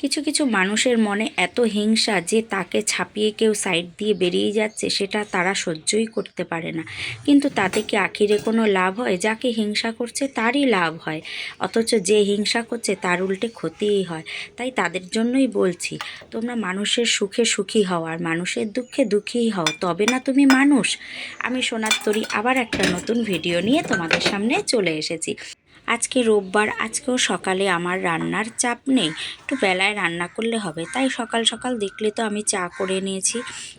কিছু কিছু মানুষের মনে এত হিংসা যে তাকে ছাপিয়ে কেউ সাইড দিয়ে বেরিয়ে যাচ্ছে, সেটা তারা সহ্যই করতে পারে না। কিন্তু তাতে কি আখিরে কোনো লাভ হয়? যাকে হিংসা করছে তারই লাভ হয়। অথচ যে হিংসা করছে তার উল্টে ক্ষতিই হয়। তাই তাদের জন্যই বলছি, তোমরা মানুষের সুখে সুখী হও আর মানুষের দুঃখে দুঃখী হও। তবে না তুমি মানুষ। আমি সোনার তরি আবার একটা নতুন ভিডিও নিয়ে তোমাদের সামনে চলে এসেছি। আজকে রোববার, আজকেও সকালে আমার রান্নার চাপ নেই। একটু বেলায় রান্না করলে হবে, তাই সকাল সকাল দেখলে তো আমি চা করে নিয়েছি।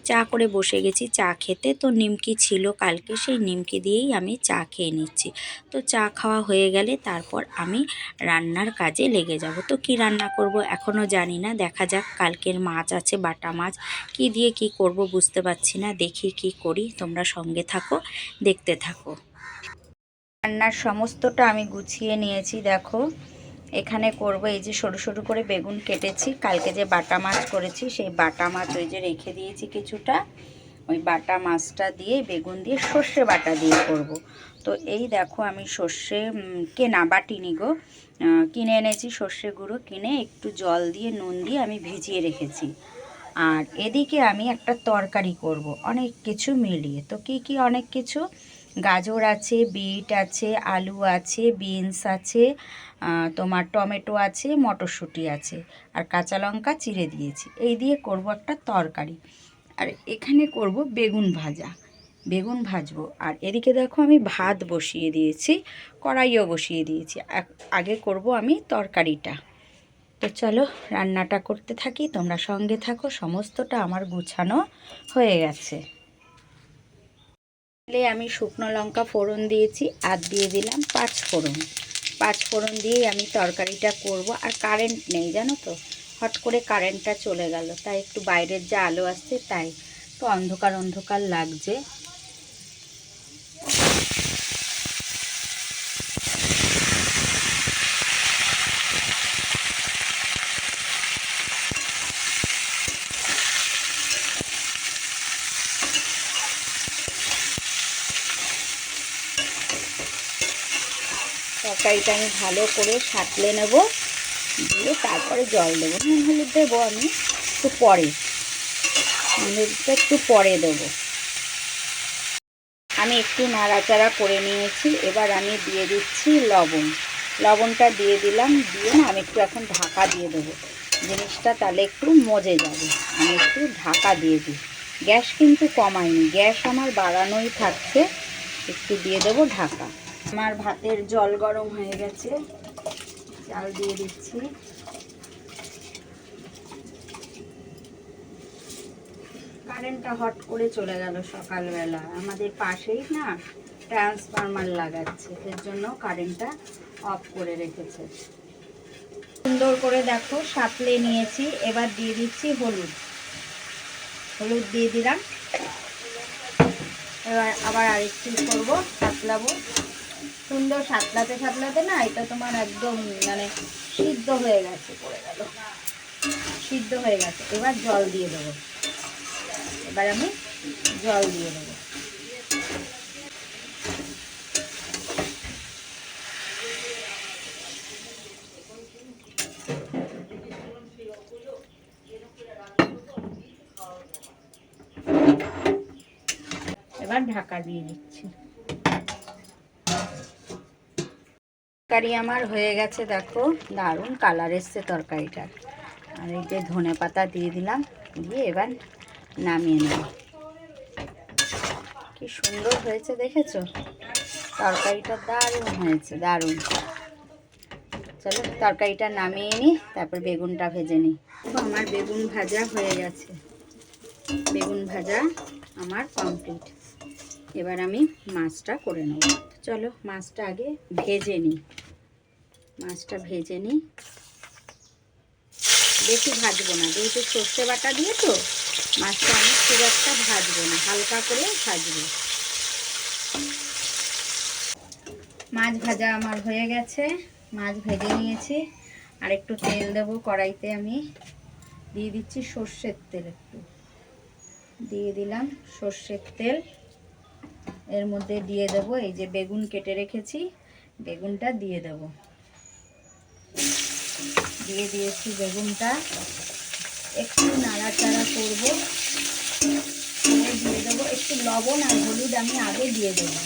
চা করে বসে গেছি, চা খেতে তো নিমকি ছিল কালকে, সেই নিমকি দিয়েই আমি চা খেয়ে নিচ্ছি। তো চা খাওয়া হয়ে গেলে তারপর আমি রান্নার কাজে লেগে যাব। তো কি রান্না করব এখনও জানি না, দেখা যাক কালকের মাছ আছে, বাটা মাছ। কি দিয়ে কি করব বুঝতে পারছি না, দেখি কি করি, তোমরা সঙ্গে থাকো, দেখতে থাকো। রান্নার সমস্তটা আমি গুছিয়ে নিয়েছি, দেখো। এখানে করব এই যে সরু সরু করে বেগুন কেটেছি, কালকে যে বাটা মাছ করেছি সেই বাটা মাছ ওই যে রেখে দিয়েছি কিছুটা। ওই বাটা মাছটা দিয়ে, বেগুন দিয়ে, সর্ষে বাটা দিয়ে করব। তো এই দেখো আমি সর্ষে কেনা বাটিনি গো। কিনে এনেছি সর্ষে গুঁড়ো, কিনে একটু জল দিয়ে, নুন দিয়ে আমি ভিজিয়ে রেখেছি। আর এদিকে আমি একটা তরকারি করব, অনেক কিছু মিলিয়ে। তো কি কি অনেক কিছু? গাজর আছে, বিট আছে, আলু আছে, বিনস আছে তোমার টমেটো আছে, মটরশুঁটি আছে। আর কাঁচা লঙ্কা চিড়ে দিয়েছি। এই দিয়ে করব একটা তরকারি। আর এখানে করব বেগুন ভাজা। বেগুন ভাজবো। আর এদিকে দেখো আমি ভাত বসিয়ে দিয়েছি, কড়াইও বসিয়ে দিয়েছি। আগ- করব আমি তরকারিটা। তো চলো রান্নাটা করতে থাকি, তোমরা সঙ্গে থাকো, সমস্তটা আমার গুছানো হয়ে গেছে। তেলে আমি শুকনো লঙ্কা ফোড়ন দিয়েছি আর দিয়ে দিলাম পাঁচ ফোড়ন। পাঁচ ফোড়ন দিয়েই আমি তরকারিটা করব। আর কারেন্ট নেই, জানো তো? হট করে কারেন্টটা চলে গেল। তাই একটু বাইরের যা আলো আসছে, তাই। তো অন্ধকার অন্ধকার লাগছে। তরকারিটা আমি ভালো করে সাঁতলে নেব, দিয়ে তারপরে জল দেবো। নুন, হলুদ দেবো আমি একটু পরে। নুন, হলুদটা একটু পরে দেবো। আমি একটু নাড়াচাড়া করে নিয়েছি। এবার আমি দিয়ে দিচ্ছি লবণ। লবণটা দিয়ে দিলাম, দিয়ে না আমি একটু এখন ঢাকা দিয়ে দেবো। জিনিসটা তাহলে একটু মজে যাবে। আমি একটু ঢাকা দিয়ে দিই। গ্যাস কিন্তু কমাইনি। গ্যাস আমার বাড়ানোই থাকছে। একটু দিয়ে দেবো ঢাকা। আমার ভাতের জল গরম হয়ে গেছে। চাল দিয়ে দিচ্ছি। কারেন্টটা হট করে চলে গেল সকালবেলা। আমাদের পাশেই না ট্রান্সফরমার লাগাচ্ছে, এর জন্য কারেন্টটা অফ করে রেখেছে। সুন্দর করে দেখো, সাতলে নিয়েছি, এবার দিয়ে দিচ্ছি হলুদ। হলুদ দিয়ে দিলাম। এবার আবার আরেকটু করব, সাতলাবো। সুন্দর সাতলাতে সাতলাতে না এটা তোমার একদম মানে সিদ্ধ হয়ে গেছে, পড়ে গেল। সিদ্ধ হয়ে গেছে। এবার জল দিয়ে দেবো। এবার আমি জল দিয়ে দেবো। এবার ঢাকা দিয়ে দিচ্ছি। তরকারি আমার হয়ে গেছে, দেখো, দারুণ কালার এসছে তরকারিটার। আর এই যে ধনে পাতা দিয়ে দিলাম, দিয়ে এবার নামিয়ে নেব। কি সুন্দর হয়েছে, দেখেছ? তরকারিটা দারুণ হয়েছে, দারুণ। চলো, তরকারিটা নামিয়ে নিই, তারপর বেগুনটা ভেজে নিই। আমার বেগুন ভাজা হয়ে গেছে। বেগুন ভাজা আমার কমপ্লিট এবার আমি মাছটা করে নেব। চলো, মাছটা আগে ভেজে নিই। মাছটা ভেজে নিই। বেশি ভাজবো না, যেহেতু সর্ষে বাটা দিয়ে তো, মাছটা আমি খুব একটা ভাজবো না, হালকা করে ভাজবো। মাছ ভাজা আমার হয়ে গেছে, মাছ ভেজে নিয়েছি। আর একটু তেল দেবো কড়াইতে আমি, দিয়ে দিচ্ছি সর্ষের তেল একটু। দিয়ে দিলাম সর্ষের তেল। এর মধ্যে দিয়ে দেব এই যে বেগুন কেটে রেখেছি, বেগুনটা দিয়ে দেব। দিয়ে দিয়েছি বেগুনটা। একটু নাড়াচাড়া করব। দিয়ে দেবো একটু লবণ আর হলুদ আমি আগে দিয়ে দেবো।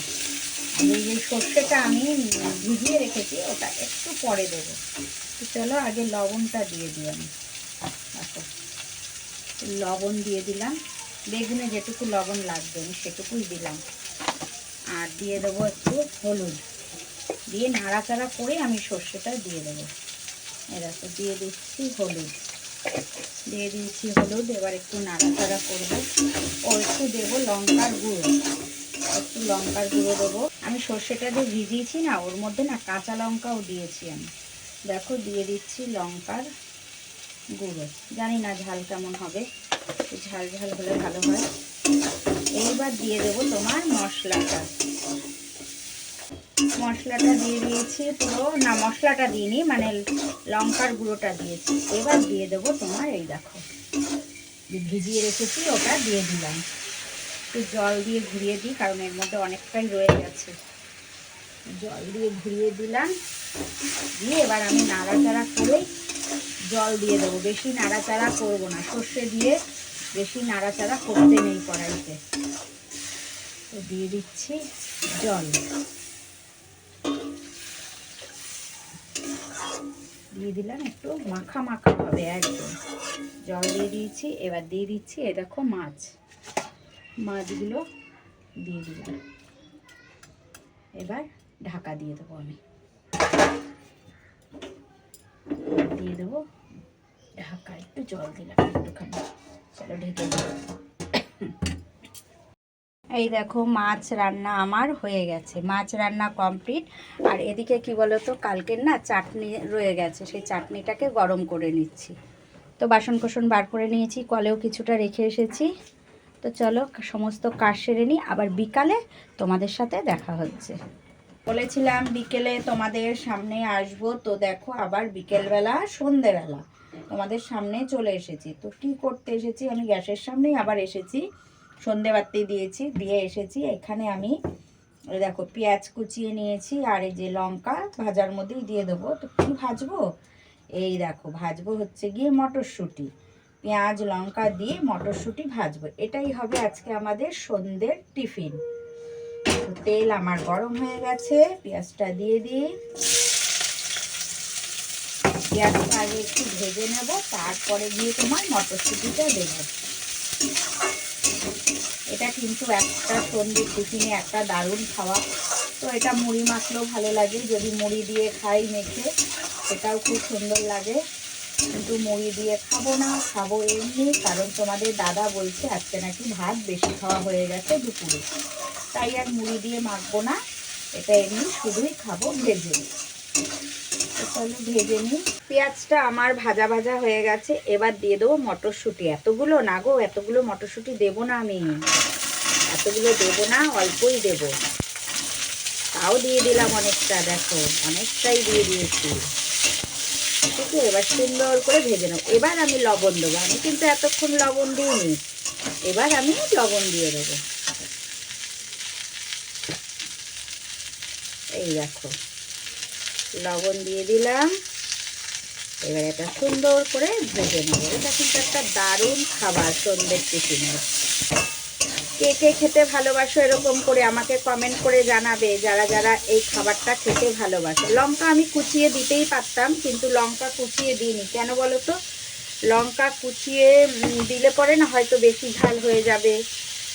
এই যে সর্ষেটা আমি ভিজিয়ে রেখেছি, ওটা একটু পরে দেবো। তো চলো আগে লবণটা দিয়ে দিই আমি। দেখো, লবণ দিয়ে দিলাম। বেগুনে যেটুকু লবণ লাগবে আমি সেটুকুই দিলাম। আর দিয়ে দেবো একটু হলুদ। দিয়ে নাড়াচাড়া করে আমি সর্ষেটা দিয়ে দেবো। এরকম দিয়ে দিচ্ছি হলুদ। দিয়ে দিয়েছি হলুদ, এবার একটু নাড়াচাড়া করব। ও, একটু দেবো লঙ্কার গুঁড়ো। একটু লঙ্কার গুঁড়ো দেবো। আমি সর্ষেটা যে ভিজিয়েছি না, ওর মধ্যে না কাঁচা লঙ্কাও দিয়েছি আমি। দেখো, দিয়ে দিচ্ছি লঙ্কার গুঁড়ো। জানি না ঝাল কেমন হবে। ঝাল ঝাল হলে ভালো হয়। এইবার দিয়ে দেবো তোমার মশলাটা। মশলাটা দিয়ে দিয়েছি পুরো। না, মশলাটা দিইনি মানে লঙ্কার গুঁড়োটা দিয়েছি। এবার দিয়ে দেবো তোমার এই দেখো। ভিজিয়ে রেখেছি, ওটা দিয়ে দিলাম। একটু জল দিয়ে ঘুরিয়ে দিই, কারণ এর মধ্যে অনেকটাই রয়ে গেছে। জল দিয়ে ঘুরিয়ে দিলাম। দিয়ে এবার আমি নাড়াচাড়া করে জল দিয়ে দেবো। বেশি নাড়াচাড়া করব না। সর্ষে দিয়ে বেশি নাড়াচাড়া করতে নেই কড়াইতে। তো দিয়ে দিচ্ছি জল। দিয়ে দিলাম একটু মাখা মাখা হবে একদম। জল দিয়ে দিয়েছি, এবার দিয়ে দিচ্ছি এ দেখো মাছ। মাছগুলো দিয়ে দিলাম। এবার ঢাকা দিয়ে দেবো আমি। দিয়ে দেবো ঢাকা, একটু জল দিলাম একটুখানি। চলো ঢেকে দেবো এই দেখো মাছ রান্না আমার হয়ে গেছে। মাছ রান্না কমপ্লিট আর এদিকে কি বলো তো কালকের না চাটনি রয়ে গেছে। সেই চাটনিটাকে গরম করে নিচ্ছি। তো বাসন কোসন বার করে নিয়েছি, কলেও কিছুটা রেখে এসেছি। তো চলো, সমস্ত কাজ সেরে নিই। আবার বিকালে তোমাদের সাথে দেখা হচ্ছে। বলেছিলাম বিকেলে তোমাদের সামনে আসব। তো দেখো, আবার বিকেলবেলা, সন্ধেবেলা তোমাদের সামনে চলে এসেছি। তো কি করতে এসেছি? আমি গ্যাসের সামনেই আবার এসেছি। সন্ধে বাতি দিয়েছি, দিয়ে এসেছি। এখানে আমি দেখো, পেঁয়াজ কুচিয়ে নিয়েছি আর এই যে লঙ্কা ভাজার মধ্যেই দিয়ে দেবো। তো কী ভাজবো? এই দেখো, ভাজবো হচ্ছে গিয়ে মটরশুঁটি। পেঁয়াজ, লঙ্কা দিয়ে মটরশুঁটি ভাজবো। এটাই হবে আজকে আমাদের সন্ধ্যের টিফিন। তেল আমার গরম হয়ে গেছে, পেঁয়াজটা দিয়ে দিই। পেঁয়াজটা আগে একটু ভেজে নেব, তারপরে গিয়ে তোমার মটরশুঁটিটা দেবো। এটা কিন্তু একটা সন্ধ্যের টিফিনে একটা দারুণ খাওয়া। তো এটা মুড়ি মাখলেও ভালো লাগে, যদি মুড়ি দিয়ে খাই মেখে, সেটাও খুব সুন্দর লাগে। কিন্তু মুড়ি দিয়ে খাব না, খাব এমনি, কারণ তোমাদের দাদা বলছে আজকে নাকি ভাত বেশি খাওয়া হয়ে গেছে দুপুরে। তাই আর মুড়ি দিয়ে মাখবো না, এটা এমনি শুধুই খাব ভেজে। তো চলো ভেজে নিই। পেঁয়াজটা আমার ভাজা ভাজা হয়ে গেছে, এবার দিয়ে দেবো মটরশুঁটি। এতগুলো না গো, এতগুলো মটরশুঁটি দেবো না আমি। এতগুলো দেবো না, অল্পই দেবো। তাও দিয়ে দিলাম অনেকটা, দেখো, অনেকটাই দিয়ে দিয়েছি। ঠিক আছে এবার সুন্দর করে ভেজে নেব। এবার আমি লবণ দেবো। আমি কিন্তু এতক্ষণ লবণ দিইনি। এবার আমি লবণ দিয়ে দেবো। এই দেখো। লবণ দিয়ে দিলাম। এবার এটা সুন্দর করে ভেজে নেব। এটা কিন্তু একটা দারুণ খাবার সন্ধ্যের টিফিনের কে কে খেতে ভালোবাসো এরকম করে আমাকে কমেন্ট করে জানাবে, যারা যারা এই খাবারটা খেতে ভালোবাসে। লঙ্কা আমি কুচিয়ে দিতেই পারতাম, কিন্তু লঙ্কা কুচিয়ে দিইনি। কেন বলো তো? লঙ্কা কুচিয়ে দিলে পরে না হয়তো বেশি ঝাল হয়ে যাবে।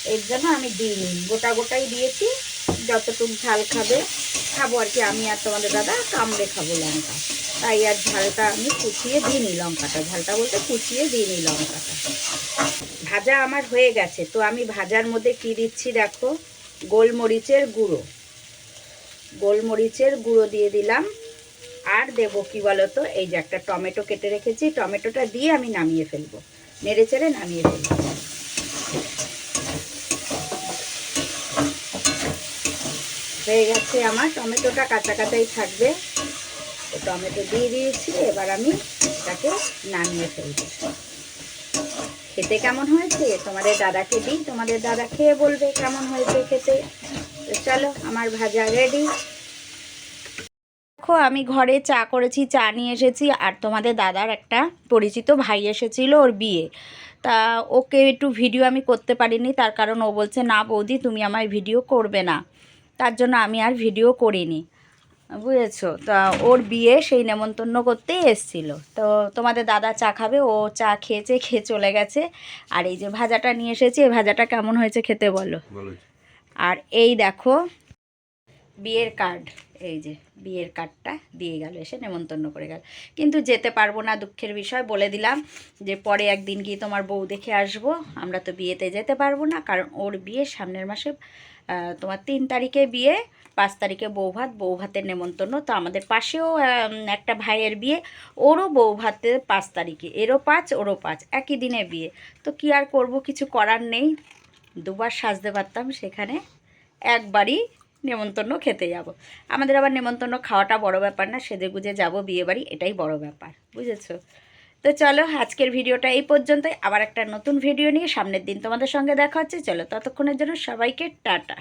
এর জন্য আমি দিইনি। গোটা গোটাই দিয়েছি, যতটুকু ঝাল খাবে। খাব আর কি। আমি আর তোমাদের দাদা কামড়ে খাব লঙ্কা। তাই আর ঝালটা আমি কুচিয়ে দিইনি লঙ্কাটা। ঝালটা বলতে কুচিয়ে দিইনি লঙ্কাটা। ভাজা আমার হয়ে গেছে। তো আমি ভাজার মধ্যে কি দিচ্ছি দেখো? গোলমরিচের গুঁড়ো। গোলমরিচের গুঁড়ো দিয়ে দিলাম। আর দেবো কি বলতো? এই যে একটা টমেটো কেটে রেখেছি। টমেটোটা দিয়ে আমি নামিয়ে ফেলব। নেড়ে চেড়ে নামিয়ে ফেলব। হয়ে গেছে আমার, টমেটোটা কাঁচা কাঁচাই থাকবে। তো টমেটো দিয়ে দিয়েছি, এবার আমি এটাকে নামিয়ে ফেলব। খেতে কেমন হয়েছে? তোমাদের দাদাকে দিই, তোমাদের দাদা খেয়ে বলবে কেমন হয়েছে খেতে। তো চলো, আমার ভাজা রেডি দেখো, আমি ঘরে চা করেছি, চা নিয়ে এসেছি, আর তোমাদের দাদার একটা পরিচিত ভাই এসেছিল ওর বিয়ে। তা ওকে একটু ভিডিও আমি করতে পারিনি, তার কারণ ও বলছে, না বৌদি, তুমি আমার ভিডিও করবে না। তার জন্য আমি আর ভিডিও করিনি। বুঝেছ? তা ওর বিয়ে সেই নেমন্তন্ন করতেই এসছিল। তো তোমাদের দাদা চা খাবে ও চা খেয়েছে খেয়ে চলে গেছে। আর এই যে ভাজাটা নিয়ে এসেছি এই ভাজাটা কেমন হয়েছে খেতে বলো। আর এই দেখো বিয়ের কার্ড এই যে বিয়ের কার্ডটা দিয়ে গেল এসে নেমন্তন্ন করে গেল। কিন্তু যেতে পারব না দুঃখের বিষয় বলে দিলাম যে পরে একদিন গিয়ে তোমার বউ দেখে আসব। আমরা তো বিয়েতে যেতে পারব না কারণ ওর বিয়ে সামনের মাসে তোমার তিন তারিখে বিয়ে, পাঁচ তারিখে বৌভাত, বৌভাতের নেমন্তন্ন। তো আমাদের পাশেও একটা ভাইয়ের বিয়ে, ওরও বৌভাতের পাঁচ তারিখে। এরও পাঁচ, ওরও পাঁচ। একই দিনে বিয়ে। তো কি আর করব, কিছু করার নেই। দুবার সাজতে পারতাম, সেখানে একবারই নেমন্তন্ন খেতে যাব। আমাদের আবার নেমন্তন্ন খাওয়াটা বড় ব্যাপার না সেদে গুজে যাব বিয়েবাড়ি, এটাই বড় ব্যাপার। বুঝেছ? তো চলো আজকের ভিডিওটা এই পর্যন্তই। আবার একটা নতুন ভিডিও নিয়ে সামনের দিন তোমাদের সঙ্গে দেখা হচ্ছে। চলো ততক্ষণের জন্য সবাইকে টাটা।